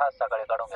आज सकाळी काढून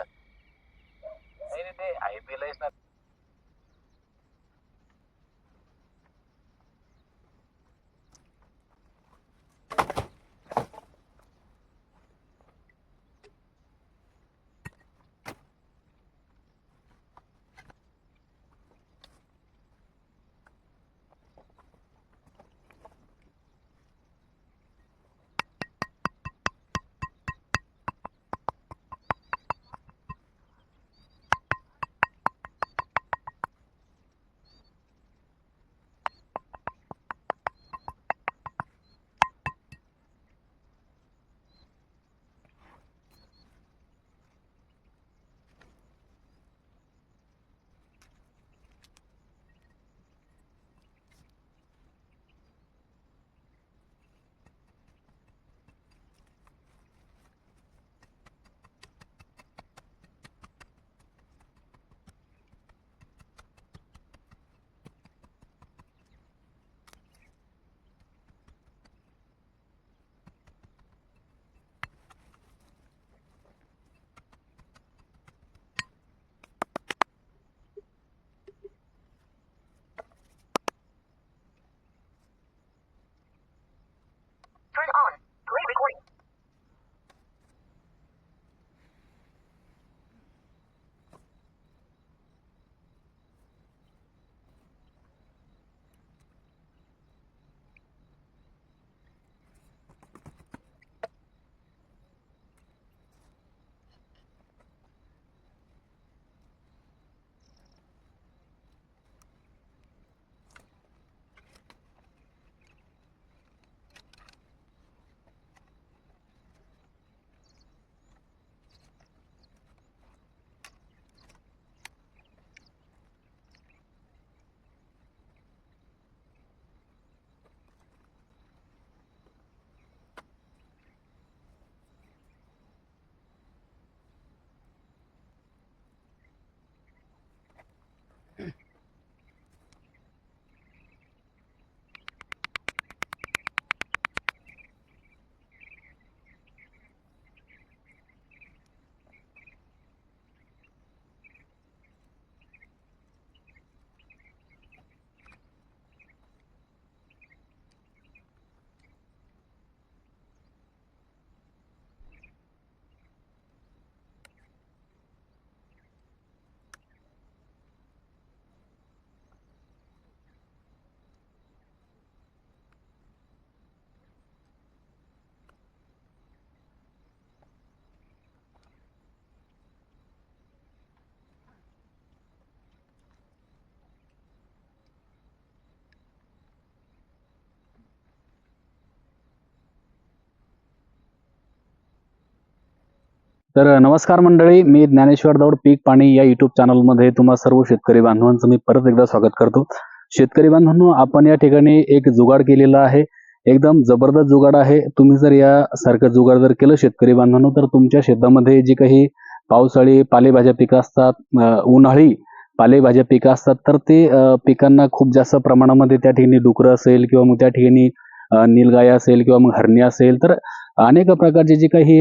तर नमस्कार मंडळी मी ज्ञानेश्वर दौड पीक पाणी या युट्यूब चॅनलमध्ये तुम्हा सर्व शेतकरी बांधवांचं मी परत एकदा स्वागत करतो. शेतकरी बांधवांनो आपण या ठिकाणी एक जुगाड केलेला आहे. एकदम जबरदस्त जुगाड आहे. तुम्ही जर या सारखं जुगाड जर केलं शेतकरी बांधवांनो तर तुमच्या शेतामध्ये जी काही पावसाळी पालेभाज्या पिकं असतात उन्हाळी पालेभाज्या पिकं असतात तर ते पिकांना खूप जास्त प्रमाणामध्ये त्या ठिकाणी डुकरं असेल किंवा मग त्या ठिकाणी निलगाया नीलगाय असेल किंवा मग हरणी असेल तर अनेक प्रकारचे जे काही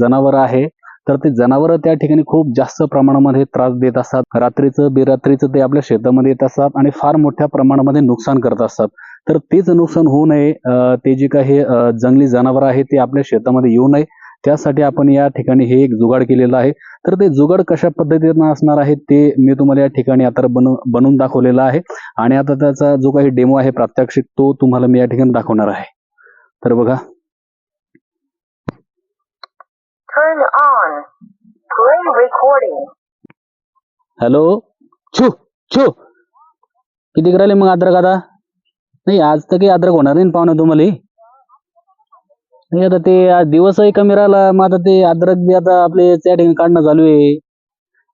जनावर आहे तर ते जनावर त्या ठिकाणी खूप जास्त प्रमाणामध्ये त्रास देत असतात. रात्रीचं बेरात्रीचं ते आपल्या शेतामध्ये येत असतात आणि फार मोठ्या प्रमाणामध्ये नुकसान करत असतात. तर तेच नुकसान होऊ नये ते जे काही जंगली जनावर आहे ते आपल्या शेतामध्ये येऊ नये. त्यासाठी आपण या ठिकाणी हे एक जुगाड केलेलं आहे. तर ते जुगाड कशा पद्धतीनं असणार आहे ते मी तुम्हाला या ठिकाणी आता बनवून बनवून दाखवलेलं आहे. आणि आता त्याचा जो काही डेमो आहे प्रात्यक्षिक तो तुम्हाला मी या ठिकाणी दाखवणार आहे. तर बघा Turn on. Play recording. Hello छू छू. किती राहिले मग अद्रक आता? नाही आज तर काही अद्रक होणार नाही पाहुणा तुम्हाला. नाही आता ते आज दिवसही कमी राहिला मग आता ते अद्रक बी आता आपले त्या ठिकाणी काढणं चालू आहे.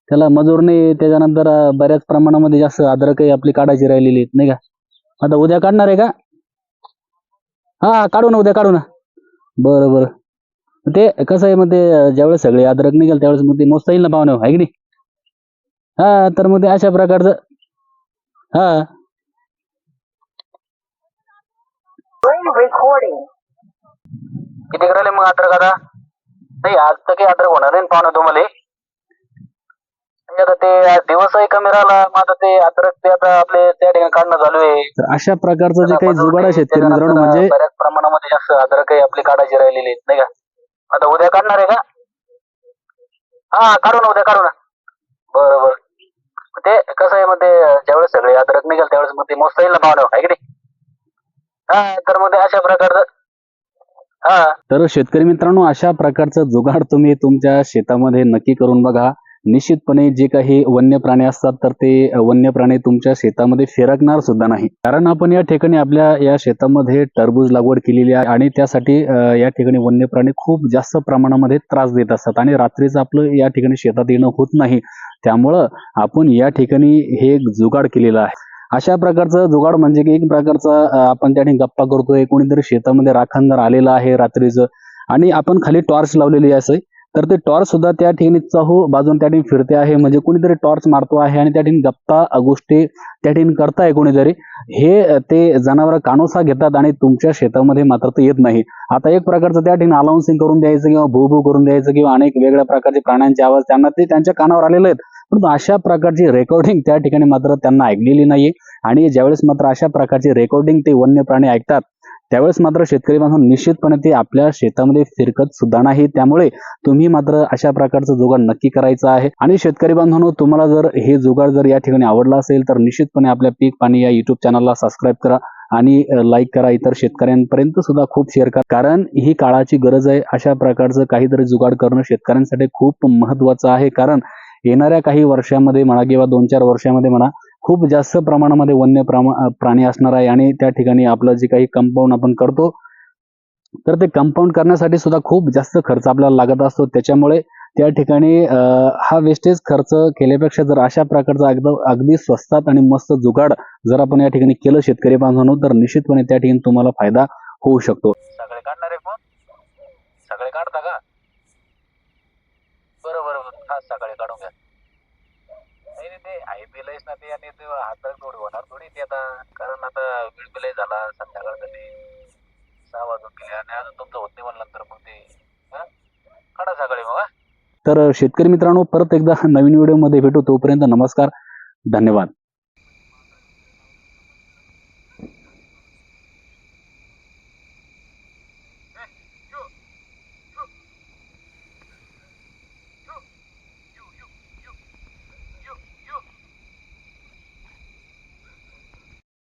त्याला मजूर नाही त्याच्यानंतर बऱ्याच प्रमाणामध्ये जास्त अद्रकही आपली काढायची राहिलेली आहेत नाही का? आता उद्या काढणार आहे का? हा काढू ना उद्या काढू ना. बरं बरं. ते कसं आहे मग ते ज्यावेळेस सगळे अद्रक निघेल त्यावेळेस मग ते मोजता येईल ना पाहुणे आहे की नाही? हा तर मग ते अशा प्रकारचं हा. किती करायले मग अद्रक आता? नाही आज तर काही अद्रक होणार नाही पाहुणे तुम्हाला. म्हणजे आता ते दिवसही कमी राहिला मग आता ते अद्रक ते आता आपले त्या ठिकाणी काढणं चालू आहे. तर अशा प्रकारचं जे काही जुगाड आहे शेतकरी मित्रांनो म्हणजे बऱ्याच प्रमाणामध्ये जास्त अद्रकही आपली काढायची राहिलेली आहेत, नाही का? आता उद्या काढणार आहे का? हा काढू ना उद्या काढू ना. बरं बरं. ते कसं आहे मग ते ज्यावेळेस सगळे अद्रक निघेल त्यावेळेस मग ते मोजता येईल ना पाहुणे आहे की नाही? हा तर मग ते अशा प्रकारचं हा. तर शेतकरी मित्रांनो अशा प्रकारचं जुगाड तुम्ही तुमच्या शेतामध्ये नक्की करून बघा. निश्चितपणे जे काही वन्य प्राणी असतात तर ते वन्य प्राणी तुमच्या शेतामध्ये फिरकणार सुद्धा नाही. कारण आपण या ठिकाणी आपल्या या शेतामध्ये टरबूज लागवड केलेली आहे आणि त्यासाठी या ठिकाणी वन्य प्राणी खूप जास्त प्रमाणामध्ये त्रास देत असतात आणि रात्रीचं आपलं या ठिकाणी शेतात येणं होत नाही. त्यामुळं आपण या ठिकाणी हे एक जुगाड केलेलं आहे. अशा प्रकारचं जुगाड म्हणजे की एक प्रकारचा आपण त्या ठिकाणी गप्पा करतोय कोणीतरी शेतामध्ये राखणदार आलेला आहे रात्रीचं आणि आपण खाली टॉर्च लावलेली असे तर ते टॉर्च सुद्धा त्या ठिकाणी चहू बाजून त्या ठिकाणी फिरते आहे. म्हणजे कोणीतरी टॉर्च मारतो आहे आणि त्या ठिकाणी गप्पा गोष्टी त्या ठिकाणी करताय कोणीतरी. हे ते जनावर कानोसा घेतात आणि तुमच्या शेतामध्ये मात्र ते येत नाही. आता एक प्रकारचं त्या ठिकाणी अलाउन्सिंग करून द्यायचं किंवा भू भू करून द्यायचं किंवा अनेक वेगळ्या प्रकारचे प्राण्यांचे आवाज त्यांना ते त्यांच्या कानावर आलेले आहेत. परंतु अशा प्रकारची रेकॉर्डिंग त्या ठिकाणी मात्र त्यांना ऐकलेली नाहीये. आणि ज्यावेळेस मात्र अशा प्रकारची रेकॉर्डिंग ते वन्य प्राणी ऐकतात त्यावेळेस मात्र शेतकरी बांधव निश्चितपणे ते आपल्या शेतामध्ये फिरकत सुद्धा नाही. त्यामुळे तुम्ही मात्र अशा प्रकारचं जुगाड नक्की करायचं आहे. आणि शेतकरी बांधवांनो तुम्हाला जर हे जुगाड जर या ठिकाणी आवडला असेल तर निश्चितपणे आपल्या पीक पाणी या युट्यूब चॅनलला सबस्क्राईब करा आणि लाईक करा इतर शेतकऱ्यांपर्यंत सुद्धा खूप शेअर करा. कारण ही काळाची गरज आहे. अशा प्रकारचं काहीतरी जुगाड करणं शेतकऱ्यांसाठी खूप महत्वाचं आहे. कारण येणाऱ्या काही वर्षामध्ये म्हणा किंवा दोन चार वर्षामध्ये म्हणा खूप जास्त प्रमाणामध्ये वन्य प्रमा- प्राणी असणार आहे आणि त्या ठिकाणी आपलं जे काही कंपाऊंड आपण करतो तर ते कंपाऊंड करण्यासाठी सुद्धा खूप जास्त खर्च आपल्याला लागत असतो. त्याच्यामुळे त्या ठिकाणी हा वेस्टेज खर्च केल्यापेक्षा जर अशा प्रकारचा अगदी अगदी स्वस्तात आणि मस्त जुगाड जर आपण या ठिकाणी केलं शेतकरी बांधवांनो तर निश्चितपणे त्या ठिकाणी तुम्हाला फायदा होऊ शकतो. सगळे काढणार आहे सगळे काढता का? बरोबर हा सगळे काढून घ्या. आई आणि ते हातात थोडी होणार थोडी ते आता कारण आता वेळ झाला संध्याकाळ झाली सहा वाजून गेले आणि अजून तुमचं होत नाही म्हणल्यानंतर मग ते काढा सकाळी मग तर शेतकरी मित्रांनो परत एकदा नवीन व्हिडिओमध्ये भेटू तोपर्यंत नमस्कार धन्यवाद.